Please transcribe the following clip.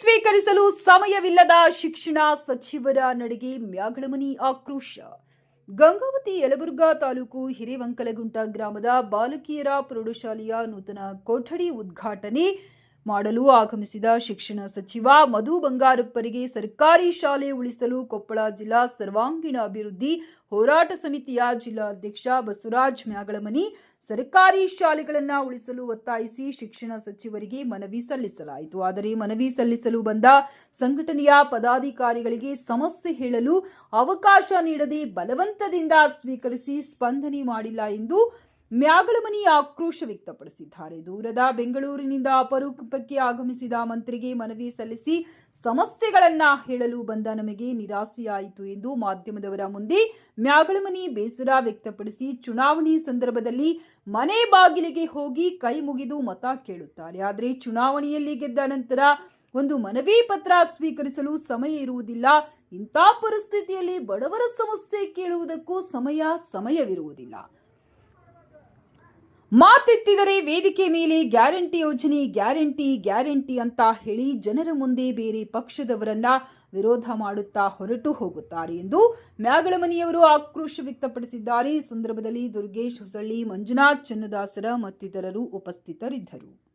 ಸ್ವೀಕರಿಸಲು ಸಮಯವಿಲ್ಲದ ಶಿಕ್ಷಣ ಸಚಿವರ ನಡೆಗೆ ಮ್ಯಾಗಳಮನಿ ಆಕ್ರೋಶ. ಗಂಗಾವತಿ ಯಲಬುರ್ಗಾ ತಾಲೂಕು ಹಿರೇವಂಕಲಗುಂಟ ಗ್ರಾಮದ ಬಾಲಕಿಯರ ಪ್ರೌಢಶಾಲೆಯ ನೂತನ ಕೊಠಡಿ ಉದ್ಘಾಟನೆ. ಮಾಡಲು ಆಗಮಿಸಿದ ಶಿಕ್ಷಣ ಸಚಿವ ಮಧು ಬಂಗಾರಪ್ಪರಿಗೆ ಸರ್ಕಾರಿ ಶಾಲೆ ಉಳಿಸಲು ಕೊಪ್ಪಳ ಜಿಲ್ಲಾ ಸರ್ವಾಂಗೀಣ ಅಭಿವೃದ್ಧಿ ಹೋರಾಟ ಸಮಿತಿಯ ಜಿಲ್ಲಾಧ್ಯಕ್ಷ ಬಸವರಾಜ್ ಮ್ಯಾಗಳಮನಿ ಸರ್ಕಾರಿ ಶಾಲೆಗಳನ್ನು ಉಳಿಸಲು ಒತ್ತಾಯಿಸಿ ಶಿಕ್ಷಣ ಸಚಿವರಿಗೆ ಮನವಿ ಸಲ್ಲಿಸಲಾಯಿತು. ಆದರೆ ಮನವಿ ಸಲ್ಲಿಸಲು ಬಂದ ಸಂಘಟನೆಯ ಪದಾಧಿಕಾರಿಗಳಿಗೆ ಸಮಸ್ಯೆ ಹೇಳಲು ಅವಕಾಶ ನೀಡದೆ ಬಲವಂತದಿಂದ ಸ್ವೀಕರಿಸಿ ಸ್ಪಂದನೆ ಮಾಡಿಲ್ಲ ಎಂದು ಮ್ಯಾಗಳಮನಿ ಆಕ್ರೋಶ ವ್ಯಕ್ತಪಡಿಸಿದ್ದಾರೆ. ದೂರದ ಬೆಂಗಳೂರಿನಿಂದ ಅಪರೂಪಕ್ಕೆ ಆಗಮಿಸಿದ ಮಂತ್ರಿಗೆ ಮನವಿ ಸಲ್ಲಿಸಿ ಸಮಸ್ಯೆಗಳನ್ನ ಹೇಳಲು ಬಂದ ನಮಗೆ ನಿರಾಸೆಯಾಯಿತು ಎಂದು ಮಾಧ್ಯಮದವರ ಮುಂದೆ ಮ್ಯಾಗಳಮನಿ ಬೇಸರ ವ್ಯಕ್ತಪಡಿಸಿ ಚುನಾವಣೆ ಸಂದರ್ಭದಲ್ಲಿ ಮನೆ ಬಾಗಿಲಿಗೆ ಹೋಗಿ ಕೈ ಮುಗಿದು ಮತ ಕೇಳುತ್ತಾರೆ. ಆದರೆ ಚುನಾವಣೆಯಲ್ಲಿ ಗೆದ್ದ ನಂತರ ಒಂದು ಮನವಿ ಪತ್ರ ಸ್ವೀಕರಿಸಲು ಸಮಯ ಇರುವುದಿಲ್ಲ. ಇಂಥ ಪರಿಸ್ಥಿತಿಯಲ್ಲಿ ಬಡವರ ಸಮಸ್ಯೆ ಕೇಳುವುದಕ್ಕೂ ಸಮಯ ಸಮಯವಿರುವುದಿಲ್ಲ. ಮಾತೆತ್ತಿದರೆ ವೇದಿಕೆ ಮೇಲೆ ಗ್ಯಾರಂಟಿ ಯೋಜನೆ, ಗ್ಯಾರಂಟಿ ಗ್ಯಾರಂಟಿ ಅಂತ ಹೇಳಿ ಜನರ ಮುಂದೆ ಬೇರೆ ಪಕ್ಷದವರನ್ನ ವಿರೋಧ ಮಾಡುತ್ತಾ ಹೊರಟು ಹೋಗುತ್ತಾರೆ ಎಂದು ಮ್ಯಾಗಳಮನಿಯವರು ಆಕ್ರೋಶ ವ್ಯಕ್ತಪಡಿಸಿದ್ದಾರೆ. ಸಂದರ್ಭದಲ್ಲಿ ದುರ್ಗೇಶ್ ಹೊಸಳ್ಳಿ, ಮಂಜುನಾಥ್, ಚನ್ನದಾಸರ ಮತ್ತಿತರರು ಉಪಸ್ಥಿತರಿದ್ದರು.